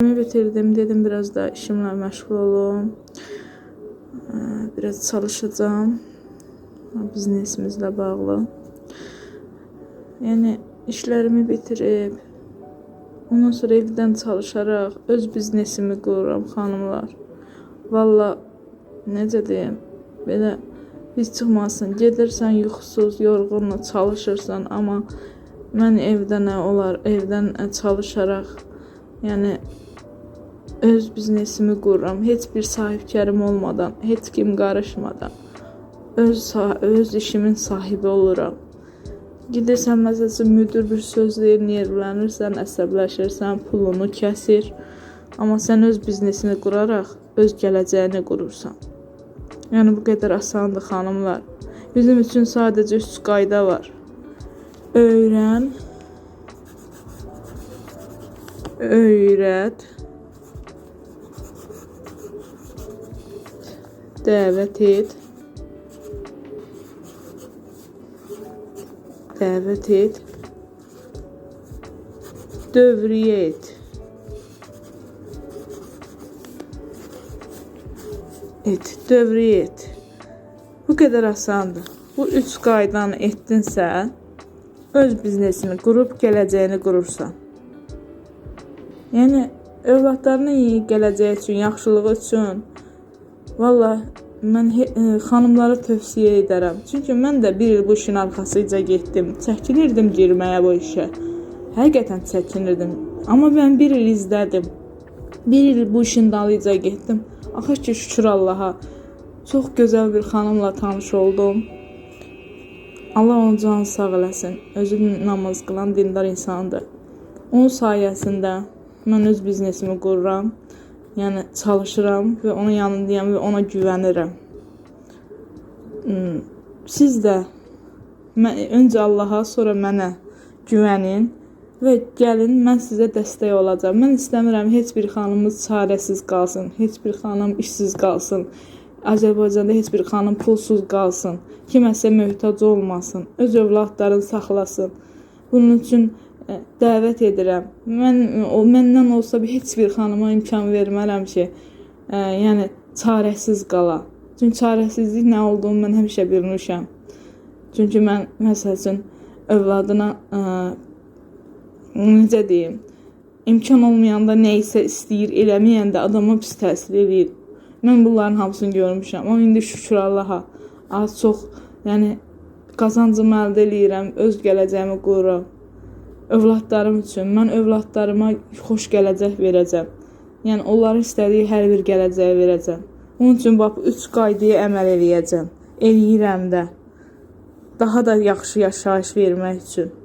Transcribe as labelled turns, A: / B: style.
A: bitirdim. Dedim biraz da işimle meşgul olum. Ee, Biraz çalışacağım. Biznesimizle bağlı. Yani işlerimi bitirip ondan sonra evdən çalışaraq öz biznesimi qururam xanımlar. Valla necə deyim, belə hiss çıxmasın. Gedirsən yuxusuz, yorğunla çalışırsan, amma mən evdə nə olar, evdən ə, çalışaraq, yəni öz biznesimi qururam. Heç bir sahibkarım olmadan, heç kim qarışmadan öz öz işimin sahibi oluram. Gidirsən məsələn müdir bir söz deyir, nervlənirsən, əsəbləşirsən, pulunu kəsir. Amma sən öz biznesini quraraq öz gələcəyini qurursan. Yəni bu qədər asandır xanımlar. Bizim üçün sadəcə 3 qayda var. Öyrən, öyrət, dəvət et, dəvət et, dövriyə et. Et, dövriyə et. Bu qədər asandır. Bu üç qaydanı etdinsə, öz biznesini qurub gələcəyini qurursan. Yəni övladlarının gələcəyi üçün, yaxşılığı üçün valla mən e, xanımlara tövsiyə edərəm. Çünki mən də bir il bu işin arxasıca getdim. Çəkinirdim girməyə bu işə. Həqiqətən çəkinirdim. Amma mən bir il izlədim. Bir il bu işin dalıyca getdim. Axır ki şükür Allaha. Çox gözəl bir xanımla tanış oldum. Allah onun canını sağ eləsin. Özü namaz qılan dindar insandır. Onun sayəsində mən öz biznesimi qururam. Yəni çalışıram və onun yanındayam və ona güvənirəm. Hmm, Siz də mən, öncə Allaha, sonra mənə güvənin və gəlin mən sizə dəstək olacağam. Mən istəmirəm heç bir xanımız çarəsiz qalsın, heç bir xanım işsiz qalsın. Azərbaycanda heç bir xanım pulsuz qalsın, kiməsə möhtac olmasın, öz övladlarını saxlasın. Bunun üçün dəvət edirəm. Mən o məndən olsa bir heç bir xanıma imkan vermərəm ki, ə, yəni çarəsiz qala. Çünki çarəsizlik nə olduğunu mən həmişə bilmişəm. Çünki mən məsəl övladına ə, necə deyim, imkan olmayanda nə isə istəyir, eləməyəndə adama pis təsir eləyir. Mən bunların hamısını görmüşəm. Amma indi şükür Allaha az çox, yəni qazancımı əldə eləyirəm, öz gələcəyimi qururam. Övladlarım üçün mən övladlarıma xoş gələcək verəcəm. Yəni onların istədiyi hər bir gələcəyi verəcəm. Onun üçün bax üç qaydaya əməl eləyəcəm. Eləyirəm də. Daha da yaxşı yaşayış vermək üçün.